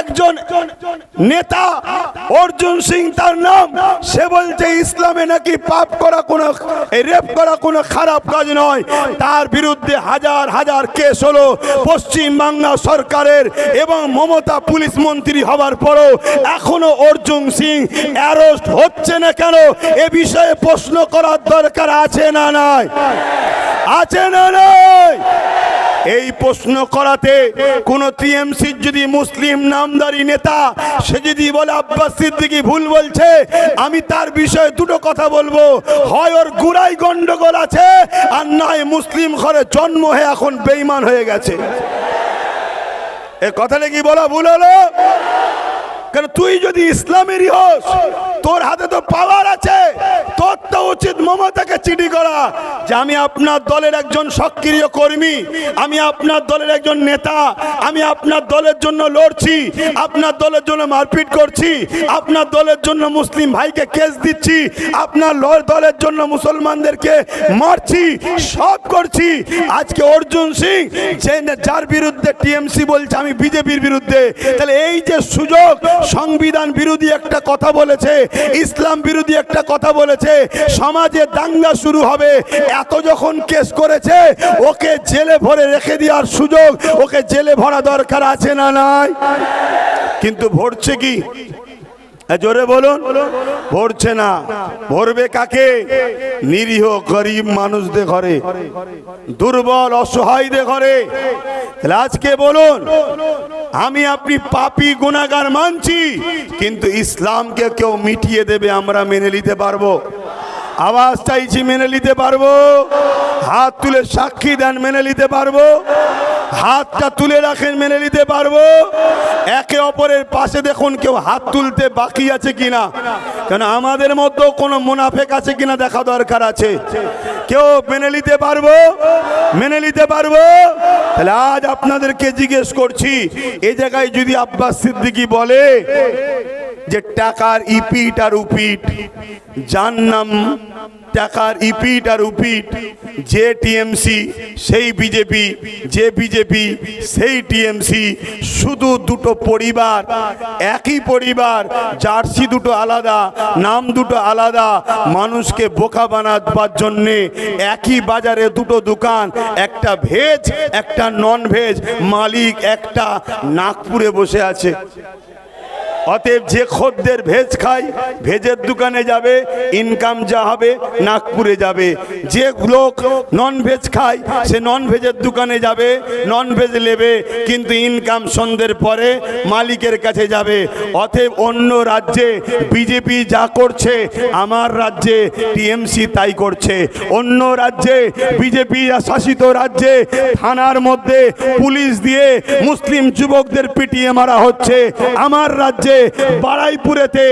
একজন নেতা, অর্জুন সিং তার নাম, সে বলছে, ইসলামে নাকি পাপ করা কোনো, রেপ করা কোনো খারাপ কাজ নয়। তার বিরুদ্ধে হাজার হাজার কেস হলো পশ্চিম বাংলা সরকারের এবং মমতা পুলিশ মন্ত্রী হবার পরও এখনও অর্জুন সিং অ্যারেস্ট হচ্ছে না কেন? এ বিষয়ে প্রশ্ন করার দরকার আছে না নাই? আছে না নাই? এই প্রশ্ন করাতে কোন টিএমসির যদি মুসলিম নামদারি নেতা, সে যদি বলে, আব্বাস সিদ্দিকি ভুল বলছে, আমি তার বিষয়ে দুটো কথা বলব। হয় ওর গুড়াই গন্ডগোল আছে, আর নয় মুসলিম ঘরে জন্ম হয়ে এখন বেইমান হয়ে গেছে। এ কথাটা কি বলা ভুল হলো? কেন তুই যদি ইসলামেরই হোস তোর হাতে তো পাওয়ার আছে। তোর তো উচিত মমতাকে চিঠি করা। যে আমি আপনার দলের একজন সক্রিয় কর্মী, আমি আপনার দলের একজন নেতা, আমি আপনার দলের জন্য লড়ছি, আপনার দলের জন্য মারপিট করছি, আপনার দলের জন্য মুসলিম ভাইকে কেস দিচ্ছি, আপনার দলের জন্য মুসলমানদেরকে মারছি, সব করছি। আজকে অর্জুন সিং, যে যার বিরুদ্ধে টিএমসি বলছে, আমি বিজেপির বিরুদ্ধে। তাহলে এই যে সুযোগ, সংবিধান বিরোধী একটা কথা বলেছে ইসলাম বিরোধী একটা কথা বলেছে, সমাজে দাঙ্গা শুরু হবে। এত যখন কেস করেছে, ওকে জেলে ভরে রেখে দেওয়ার সুযোগ, ওকে জেলে ভরা দরকার আছে না নাই? কিন্তু ভরছে কি? জোরে বলুন। ভরছে না। ভরবে কাকে? নিরীহ গরিব মানুষদের ঘরে। দুর্বল, অসহায়দের ঘরে। আজকে বলুন, আমি আপনি পাপি গুণাগার মানছি, কিন্তু ইসলামকে কেউ মিটিয়ে দেবে, আমরা মেনে নিতে পারব। আওয়াজ চাইছি, মেনে নিতে পারব। হাত তুলে সাক্ষী দেন, মেনে নিতে পারব। হাতটা তুলে রাখেন, মেনে নিতে পারব? একে অপরের পাশে দেখুন কেউ হাত তুলতে বাকি আছে কিনা। কেন আমাদের মধ্যেও কোনো মুনাফেক আছে কিনা দেখা দরকার আছে। কেউ মেনে নিতে পারব? মেনে নিতে পারব? তাহলে আজ আপনাদেরকে জিজ্ঞেস করছি এই জায়গায় যদি আব্বাস সিদ্দিকি বলে যে টাকার ইপিট আর উপিট, যার নাম টাকার ইপিট আর উপিট, যে টিএমসি, সেই বিজেপি, যে বিজেপি, সেই টিএমসি, শুধু দুটো পরিবার, একই পরিবার, জার্সি দুটো আলাদা, নাম দুটো আলাদা, মানুষকে বোকা বানাবার জন্যে একই বাজারে দুটো দোকান, একটা ভেজ, একটা নন ভেজ মালিক একটা নাগপুরে বসে আছে। অতএব যে খদ্দের ভেজ খায়, ভেজের দোকানে যাবে ইনকাম যা হবে, নাগপুরে যাবে। যে লোক নন ভেজ খায়, সে নন ভেজের দোকানে যাবে নন ভেজ নেবে, কিন্তু ইনকাম সন্ধ্যের পরে মালিকের কাছে যাবে। অতএব অন্য রাজ্যে বিজেপি যা করছে, আমার রাজ্যে টিএমসি তাই করছে। অন্য রাজ্যে বিজেপি শাসিত রাজ্যে থানার মধ্যে পুলিশ দিয়ে মুসলিম যুবকদের পিটিয়ে মারা হচ্ছে। আমার রাজ্যে বাড়াইপুরেতে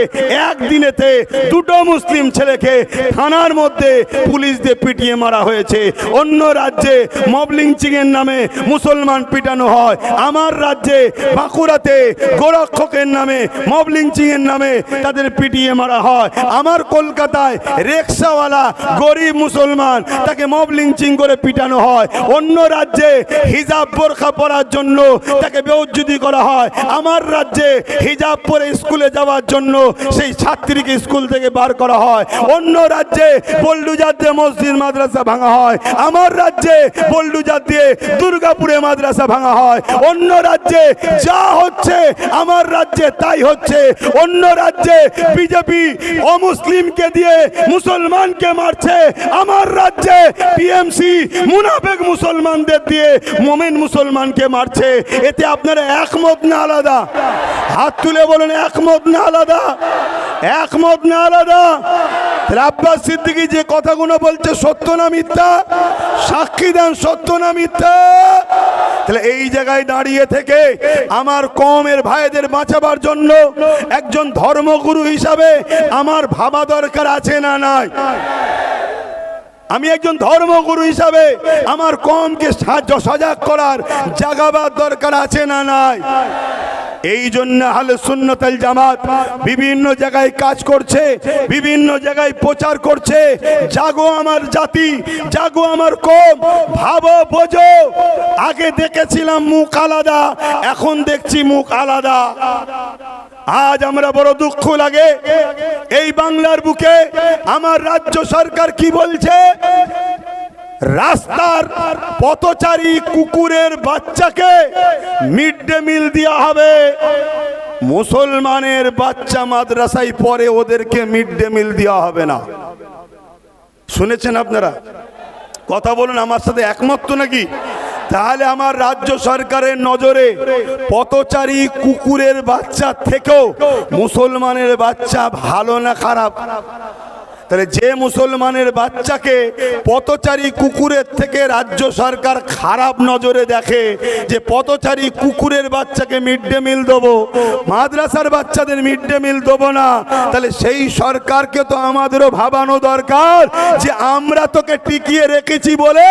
একদিনেতে দুটো মুসলিম ছেলেকে থানার মধ্যে পুলিশ দিয়ে পিটিয়ে মারা হয়েছে। অন্য রাজ্যে মবলিং চিংয়ের নামে মুসলমান পিটানো হয়। আমার রাজ্যে বাঁকুড়াতে গোরক্ষকের নামে মবলিং চিংয়ের নামে তাদের পিটিয়ে মারা হয়। আমার কলকাতায় রিক্সাওয়ালা গরিব মুসলমান তাকে মবলিং চিং করে পিটানো হয়। অন্য রাজ্যে হিজাব বোরখা পরার জন্য তাকে বেউজ্জুদি করা হয়। আমার রাজ্যে হিজাব পরে স্কুলে যাওয়ার জন্য সেই ছাত্রীকে স্কুল থেকে বার করা হয়। অন্য রাজ্যে বল্ডুজার দিয়ে মসজিদ, মাদ্রাসা ভাঙা হয়। আমার রাজ্যে বল্ডুজার দিয়ে দুর্গাপুরে মাদ্রাসা ভাঙা হয়। অন্য রাজ্যে যা হচ্ছে আমার রাজ্যে তাই হচ্ছে। অন্য রাজ্যে বিজেপি অমুসলিমকে দিয়ে মুসলমানকে মারছে। আমার রাজ্যে টিএমসি মুনাফেক মুসলমানদের দিয়ে মোমেন মুসলমানকে মারছে। এতে আপনারা একমত না আলাদা? হাত তুলে বলেন, একমত না আলাদা, একমত না আলাদা। আব্বাস সিদ্দিকি যে কথাগুলো বলছে, সত্য না মিথ্যা? সাক্ষী দেন, সত্য না মিথ্যা? তাহলে এই জায়গায় দাঁড়িয়ে থেকে আমার কমের ভাইদের বাঁচাবার জন্য একজন ধর্মগুরু হিসাবে আমার ভাবা দরকার আছে না নাই? আমি একজন ধর্মগুরু হিসাবে আমার কমকে সাহায্য সজাগ করার জাগাবার দরকার আছে না নাই? এই জন্য আহলে সুন্নতাল জামাত বিভিন্ন জায়গায় কাজ করছে, বিভিন্ন জায়গায় প্রচার করছে। জাগো আমার জাতি, জাগো আমার কম, ভাবো, বোঝো। আগে দেখেছিলাম মুখ আলাদা, এখন দেখছি মুখ আলাদা। আজ আমরা বড় দুঃখ লাগে। এই বাংলার বুকে আমার রাজ্য সরকার কি বলছে? রাস্তার পথচারী কুকুরের বাচ্চাকে মিড ডে মিল দেওয়া হবে। মুসলমানের বাচ্চা মাদ্রাসায় পরে ওদেরকে মিড ডে মিল দেওয়া হবে না। শুনেছেন আপনারা? কথা বলুন, আমার সাথে একমত নাকি? তাহলে আমার রাজ্য সরকারের নজরে পথচারী কুকুরের বাচ্চা থেকেও মুসলমানের বাচ্চা ভালো না খারাপ? তাহলে যে মুসলমানের বাচ্চাকে পথচারী কুকুরের থেকে রাজ্য সরকার খারাপ নজরে দেখে যে পথচারী কুকুরের বাচ্চাকে মিড ডে মিল দেবো, মাদ্রাসার বাচ্চাদের মিড ডে মিল দেবো না, তাহলে সেই সরকারকে তো আমাদেরও ভাবানো দরকার যে আমরা তোকে টিকিয়ে রেখেছি বলে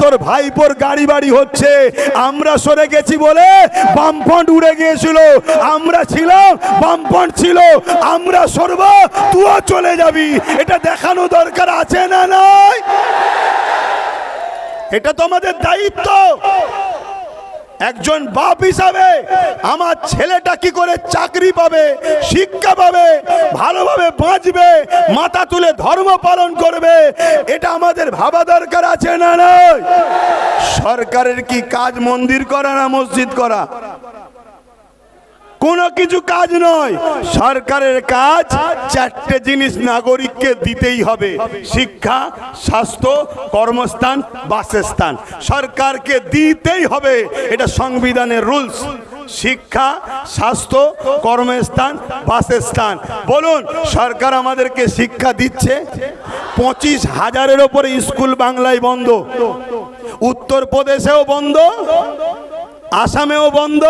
তোর ভাইপোর গাড়ি বাড়ি হচ্ছে, আমরা সরে গেছি বলে বামফ্রন্ট উড়ে গিয়েছিল, আমরা ছিলাম, বামফ্রন্ট ছিল, আমরা সরব, তুইও চলে যাবি, এটা দেখানো দরকার আছে না নাই? এটা তো আমাদের দায়িত্ব। একজন বাপ হিসাবে আমার ছেলেটা কি করে চাকরি পাবে, শিক্ষা পাবে, ভালোভাবে বাঁচবে, মাথা তুলে ধর্ম পালন করবে, এটা আমাদের ভাবা দরকার আছে না নয় সরকারের কি কাজ মন্দির করা না মসজিদ করা? কোনো কিছু কাজ নয়। সরকারের কাজ চারটে জিনিস নাগরিককে দিতেই হবে। শিক্ষা, স্বাস্থ্য, কর্মস্থান, বাসস্থান। সরকারকে দিতেই হবে। এটা সংবিধানের রুলস। শিক্ষা, স্বাস্থ্য, কর্মস্থান, বাসস্থান। বলুন, সরকার আমাদেরকে শিক্ষা দিচ্ছে? পঁচিশ হাজারের ওপরে স্কুল বাংলায় বন্ধ। উত্তরপ্রদেশেও বন্ধ। আসামেও বন্ধ,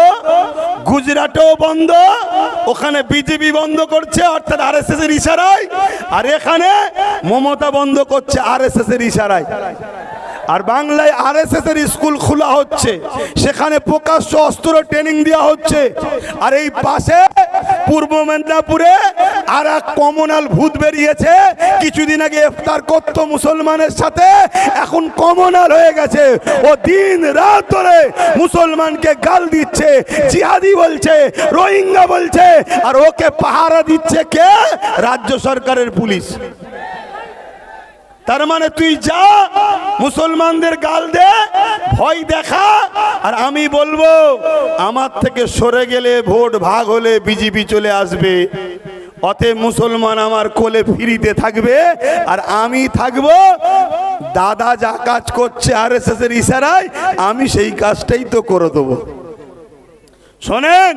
গুজরাটেও বন্ধ, ওখানে বিজেপি বন্ধ করছে, অর্থাৎ আর এস এর ইশারায়, আর এখানে মমতা বন্ধ করছে আর এস এর ইশারায়। আর বাংলায় আর এস এর স্কুল খোলা হচ্ছে। সেখানে প্রকাশ্য অস্ত্র ট্রেনিং দেওয়া হচ্ছে। আর এই পাশে পূর্ব মেদিনীপুরে আর এক কমনাল ভূত বেরিয়েছে। কিছুদিন আগে ইফতার করত মুসলমানের সাথে, এখন কমনাল হয়ে গেছে। ও দিন রাত ধরে মুসলমানকে গাল দিচ্ছে, জিহাদি বলছে, রোহিঙ্গা বলছে, আর ওকে পাহারা দিচ্ছে কে? রাজ্য সরকারের পুলিশ। তার মানে তুই যা, মুসলমানদের গাল দে, ভয় দেখা, আর আমি বলব, আমার থেকে সরে গেলে ভোট ভাগ হলে বিজেপি চলে আসবে। অতএব মুসলমান আমার কোলে ফিরিতে থাকবে, আর আমি থাকব। দাদা যা কাজ করছে আর এস এর ইশারায়, আমি সেই কাজটাই তো করে দেবো। শোনেন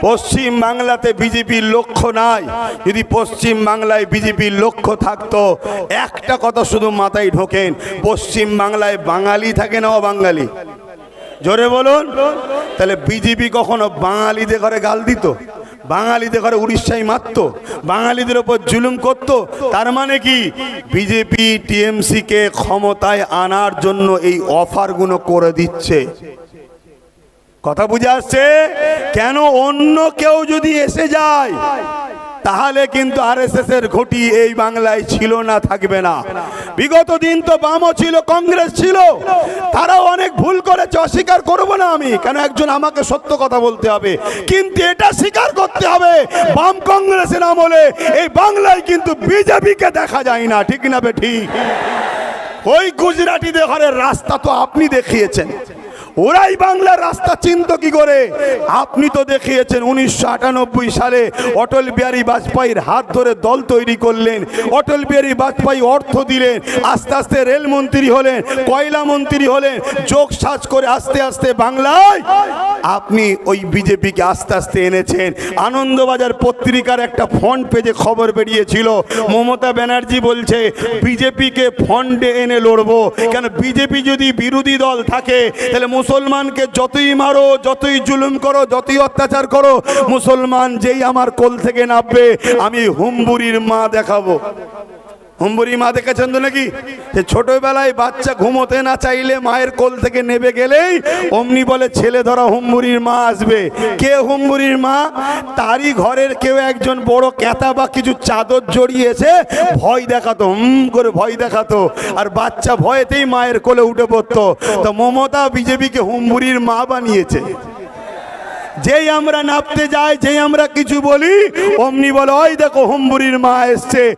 পশ্চিম বাংলাতে বিজেপির লক্ষ্য নাই। যদি পশ্চিম বাংলায় বিজেপির লক্ষ্য থাকতো, একটা কথা শুধু মাথায় ঢোকেন, পশ্চিম বাংলায় বাঙালি থাকে না বাঙালি জোরে বলুন। তাহলে বিজেপি কখনো বাঙালিদের ঘরে গাল দিত? বাঙালিদের ঘরে উড়িষ্যায় মারতো? বাঙালিদের ওপর জুলুম করত? তার মানে কি? বিজেপি টিএমসি কে ক্ষমতায় আনার জন্য এই অফারগুলো করে দিচ্ছে। কথা বুঝে আসছে? কেন অন্য কেউ যদি এসে যায়, তাহলে কিন্তু আর এস এর ঘটি এই বাংলায় ছিল না, থাকবে না। বিগত দিন তো বামও ছিল, কংগ্রেস ছিল। তারাও অনেক ভুল করেছে, অস্বীকার করব না আমি। কেন একজন আমাকে সত্য কথা বলতে হবে? কিন্তু এটা স্বীকার করতে হবে, বাম কংগ্রেসের আমলে এই বাংলায় কিন্তু বিজেপিকে দেখা যায় না, ঠিক না বে ঠিক? ওই গুজরাটিদের ঘরের রাস্তা তো আপনি দেখিয়েছেন। ওরাই বাংলার রাস্তা চিন্ত কি করে? আপনি তো দেখিয়েছেন উনিশশো আটানব্বই সালে অটল বিহারী বাজপেয়ীর হাত ধরে দল তৈরি করলেন, অটল বিহারী বাজপেয়ী অর্থ দিলেন, আস্তে আস্তে রেলমন্ত্রী হলেন, কয়লা মন্ত্রী হলেন, যোগ সাজ করে আস্তে আস্তে বাংলায়। আপনি ওই বিজেপিকে আস্তে আস্তে এনেছেন। আনন্দবাজার পত্রিকার একটা ফ্রন্ট পেজে খবর বেরিয়েছিল। মমতা ব্যানার্জি বলছে, বিজেপিকে ফন্ডে এনে লড়বো। কেন বিজেপি যদি বিরোধী দল থাকে, তাহলে মুসলমানকে যতই মারো, যতই জুলুম করো, যতই অত্যাচার করো, মুসলমান যেই আমার কোল থেকে নামবে, আমি হুম্বুরির মা দেখাবো। হুম্বুরি মা দেখেছেন তো নাকি? যে ছোটবেলায় বাচ্চা ঘুমোতে না চাইলে মায়ের কোল থেকে নেবে গেলেই অমনি বলে, ছেলে ধরা হুম্বুরির মা আসবে। কে হুম্বুরির মা? তারই ঘরের কেউ একজন বড় ক্যাতা বা কিছু চাদর জড়িয়েছে, ভয় দেখাতো, হুম করে ভয় দেখাতো। আর বাচ্চা ভয়েতেই মায়ের কোলে উঠে পড়তো। তো মমতা বিজেপিকে হুম্বুরির মা বানিয়েছে। যেই আমরা নাপতে যাই, যেই আমরা কিছু বলি, অমনি বলে, ওই দেখো হুম্বুরির মা এসছে।